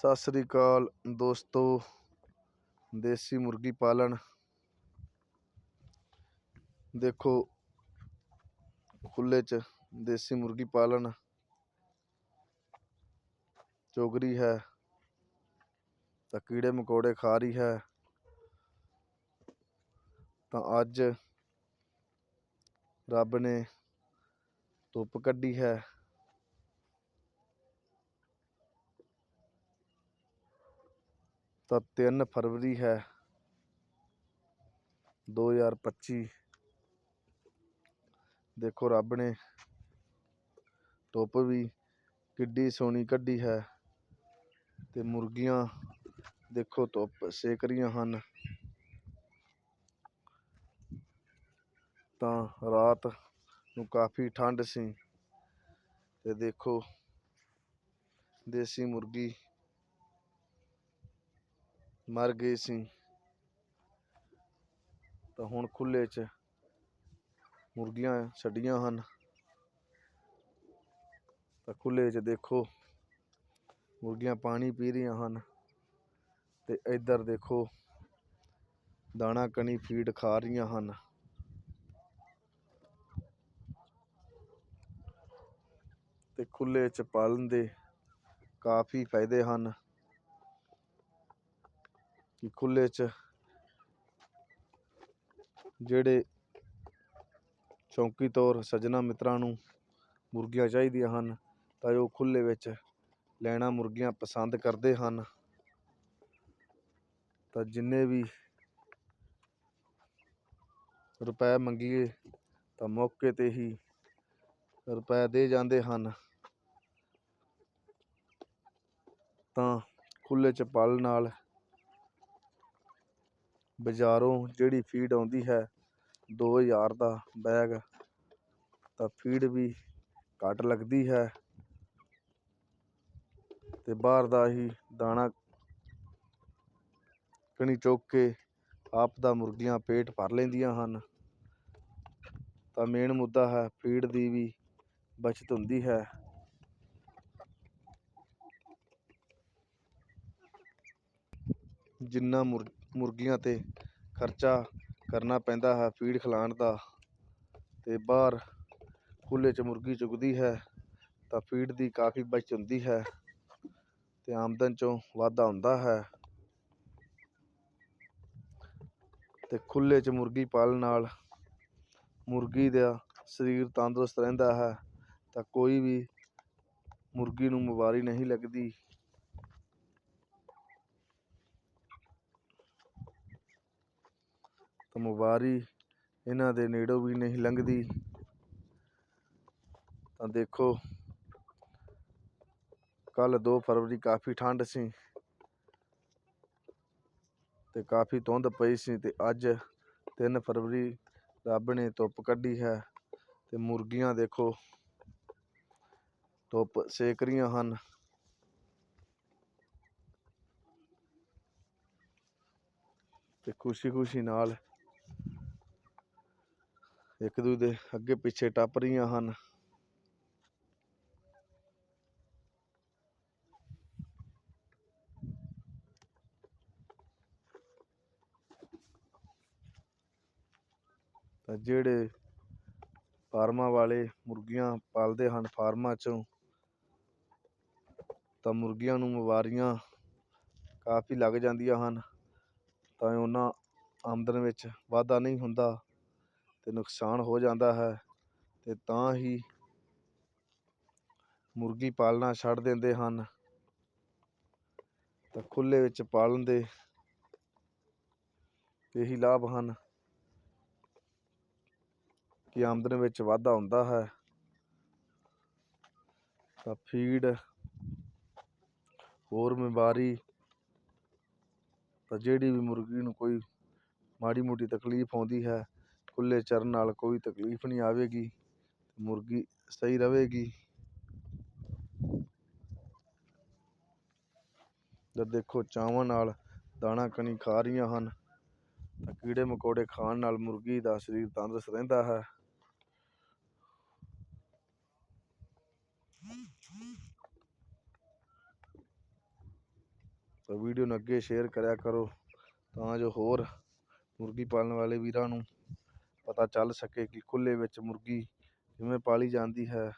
ਸਤਿ ਸ੍ਰੀ ਅਕਾਲ ਦੋਸਤੋ, ਦੇਸੀ ਮੁਰਗੀ ਪਾਲਣ। ਦੇਖੋ ਖੁੱਲੇ 'ਚ ਦੇਸੀ ਮੁਰਗੀ ਪਾਲਣ ਚੋਗਰੀ ਹੈ, ਤਾਂ ਕੀੜੇ ਮਕੌੜੇ ਖਾ ਰਹੀ ਹੈ। ਤਾਂ ਅੱਜ ਰੱਬ ਨੇ ਧੁੱਪ ਕੱਢੀ ਹੈ। ਤਾਂ 3 ਫਰਵਰੀ ਹੈ। 2025 ਦੇਖੋ ਰੱਬ ਨੇ ਧੁੱਪ ਵੀ ਕਿੱਡੀ ਸੋਹਣੀ ਕੱਢੀ ਹੈ ਤੇ ਮੁਰਗੀਆਂ ਦੇਖੋ ਧੁੱਪ ਸੇਕ ਰਹੀਆਂ ਹਨ। ਤਾਂ ਰਾਤ ਨੂੰ ਕਾਫੀ ਠੰਡ ਸੀ ਤੇ ਦੇਖੋ ਦੇਸੀ ਮੁਰਗੀ ਮਰ ਗਈ ਸੀ। ਤਾਂ ਹੁਣ ਖੁੱਲੇ 'ਚ ਮੁਰਗੀਆਂ ਛੱਡੀਆਂ ਹਨ। ਤਾਂ ਖੁੱਲੇ 'ਚ ਦੇਖੋ, ਮੁਰਗੀਆਂ ਪਾਣੀ ਪੀ ਰਹੀਆਂ ਹਨ ਤੇ ਇੱਧਰ ਦੇਖੋ, ਦਾਣਾ ਕਣੀ ਫੀਡ ਖਾ ਰਹੀਆਂ ਹਨ। ਤੇ ਖੁੱਲੇ 'ਚ ਪਾਲਣ ਦੇ ਕਾਫੀ ਫਾਇਦੇ ਹਨ। ਕਿ ਖੁੱਲੇ 'ਚ ਜਿਹੜੇ ਚੌਂਕੀ ਤੌਰ ਸੱਜਣਾ ਮਿੱਤਰਾਂ ਨੂੰ ਮੁਰਗੀਆਂ ਚਾਹੀਦੀਆਂ ਹਨ, ਤਾਂ ਉਹ ਖੁੱਲੇ ਵਿੱਚ ਲੈਣਾ ਮੁਰਗੀਆਂ ਪਸੰਦ ਕਰਦੇ ਹਨ। ਤਾਂ ਜਿੰਨੇ ਵੀ ਰੁਪਏ ਮੰਗੀਏ, ਤਾਂ ਮੌਕੇ ਤੇ ਹੀ ਰੁਪਏ ਦੇ ਜਾਂਦੇ ਹਨ। ਤਾਂ ਖੁੱਲੇ 'ਚ ਪਾਲਣ ਨਾਲ ਬਜ਼ਾਰੋਂ ਜਿਹੜੀ ਫੀਡ ਆਉਂਦੀ ਹੈ 2000 ਦਾ ਬੈਗ ਤਾਂ ਫੀਡ ਵੀ ਘੱਟ ਲੱਗਦੀ ਹੈ। ਤੇ ਬਾਹਰ ਦਾ ਹੀ ਦਾਣਾ ਕਣੀ ਚੁੱਕ ਕੇ ਆਪ ਦਾ ਮੁਰਗੀਆਂ ਪੇਟ ਭਰ ਲੈਂਦੀਆਂ ਹਨ। ਤਾਂ ਮੇਨ ਮੁੱਦਾ ਹੈ ਫੀਡ ਦੀ ਵੀ ਬਚਤ ਹੁੰਦੀ ਹੈ। ਜਿੰਨਾ ਮੁਰ ਮੁਰਗੀਆਂ ਤੇ ਖਰਚਾ ਕਰਨਾ ਪੈਂਦਾ ਹੈ ਫੀਡ ਖਿਲਾਉਣ ਦਾ ਅਤੇ ਬਾਹਰ ਖੁੱਲ੍ਹੇ 'ਚ ਮੁਰਗੀ ਚੁਗਦੀ ਹੈ ਤਾਂ ਫੀਡ ਦੀ ਕਾਫੀ ਬਚਤ ਹੁੰਦੀ ਹੈ ਅਤੇ ਆਮਦਨ 'ਚੋਂ ਵਾਧਾ ਹੁੰਦਾ ਹੈ ਅਤੇ ਖੁੱਲ੍ਹੇ 'ਚ ਮੁਰਗੀ ਪਾਲਣ ਨਾਲ ਮੁਰਗੀ ਦਾ ਸਰੀਰ ਤੰਦਰੁਸਤ ਰਹਿੰਦਾ ਹੈ ਤਾਂ ਕੋਈ ਵੀ ਮੁਰਗੀ ਨੂੰ ਬਿਮਾਰੀ ਨਹੀਂ ਲੱਗਦੀ। ਤਾਂ ਬਿਮਾਰੀ ਇਹਨਾਂ ਦੇ ਨੇੜੋਂ ਵੀ ਨਹੀਂ ਲੰਘਦੀ। ਤਾਂ ਦੇਖੋ ਕੱਲ 2 ਫਰਵਰੀ ਕਾਫੀ ਠੰਡ ਸੀ ਤੇ ਕਾਫੀ ਧੁੰਦ ਪਈ ਸੀ ਤੇ ਅੱਜ 3 ਫਰਵਰੀ ਰੱਬ ਨੇ ਧੁੱਪ ਕੱਢੀ ਹੈ ਤੇ ਮੁਰਗੀਆਂ ਦੇਖੋ, ਧੁੱਪ ਸੇਕ ਰਹੀਆਂ ਹਨ। ਤੇ ਖੁਸ਼ੀ ਖੁਸ਼ੀ ਨਾਲ ਇੱਕ ਦੂਜੇ ਦੇ ਅੱਗੇ ਪਿੱਛੇ ਟੱਪ ਰਹੀਆਂ ਹਨ। ਤਾਂ ਜਿਹੜੇ ਫਾਰਮਾਂ ਵਾਲੇ ਮੁਰਗੀਆਂ ਪਾਲਦੇ ਹਨ, ਫਾਰਮਾਂ 'ਚੋਂ ਤਾਂ ਮੁਰਗੀਆਂ ਨੂੰ ਬਿਮਾਰੀਆਂ ਕਾਫੀ ਲੱਗ ਜਾਂਦੀਆਂ ਹਨ, ਤਾਂ ਉਹਨਾਂ ਆਮਦਨ ਵਿੱਚ ਵਾਧਾ ਨਹੀਂ ਹੁੰਦਾ। ਅਤੇ ਨੁਕਸਾਨ ਹੋ ਜਾਂਦਾ ਹੈ ਅਤੇ ਤਾਂ ਹੀ ਮੁਰਗੀ ਪਾਲਣਾ ਛੱਡ ਦਿੰਦੇ ਹਨ। ਤਾਂ ਖੁੱਲ੍ਹੇ ਵਿੱਚ ਪਾਲਣ ਦੇ ਇਹੀ ਲਾਭ ਹਨ ਕਿ ਆਮਦਨ ਵਿੱਚ ਵਾਧਾ ਹੁੰਦਾ ਹੈ। ਤਾਂ ਫੀਡ, ਹੋਰ ਬਿਮਾਰੀ, ਤਾਂ ਜਿਹੜੀ ਵੀ ਮੁਰਗੀ ਨੂੰ ਕੋਈ ਮਾੜੀ ਮੋਟੀ ਤਕਲੀਫ ਆਉਂਦੀ ਹੈ ਖੁੱਲੇ ਚਰਨ ਨਾਲ ਕੋਈ ਤਕਲੀਫ ਨਹੀਂ ਆਵੇਗੀ ਮੁਰਗੀ ਸਹੀ ਰਹੇਗੀ। ਜਦ ਦੇਖੋ ਚਾਵਾਂ ਨਾਲ ਦਾਣਾ ਕਣੀ ਖਾ ਰਹੀਆਂ ਹਨ, ਤਾਂ ਕੀੜੇ ਮਕੌੜੇ ਖਾਣ ਨਾਲ ਮੁਰਗੀ ਦਾ ਸਰੀਰ ਤੰਦਰੁਸਤ ਰਹਿੰਦਾ ਹੈ। ਤਾਂ ਵੀਡੀਓ ਨੂੰ ਅੱਗੇ ਸ਼ੇਅਰ ਕਰਿਆ ਕਰੋ, ਤਾਂ ਜੋ ਹੋਰ ਮੁਰਗੀ ਪਾਲਣ ਵਾਲੇ ਵੀਰਾਂ ਨੂੰ ਪਤਾ ਚੱਲ ਸਕੇ ਕਿ ਖੁੱਲ੍ਹੇ ਵਿੱਚ ਮੁਰਗੀ ਕਿਵੇਂ ਪਾਲੀ ਜਾਂਦੀ ਹੈ।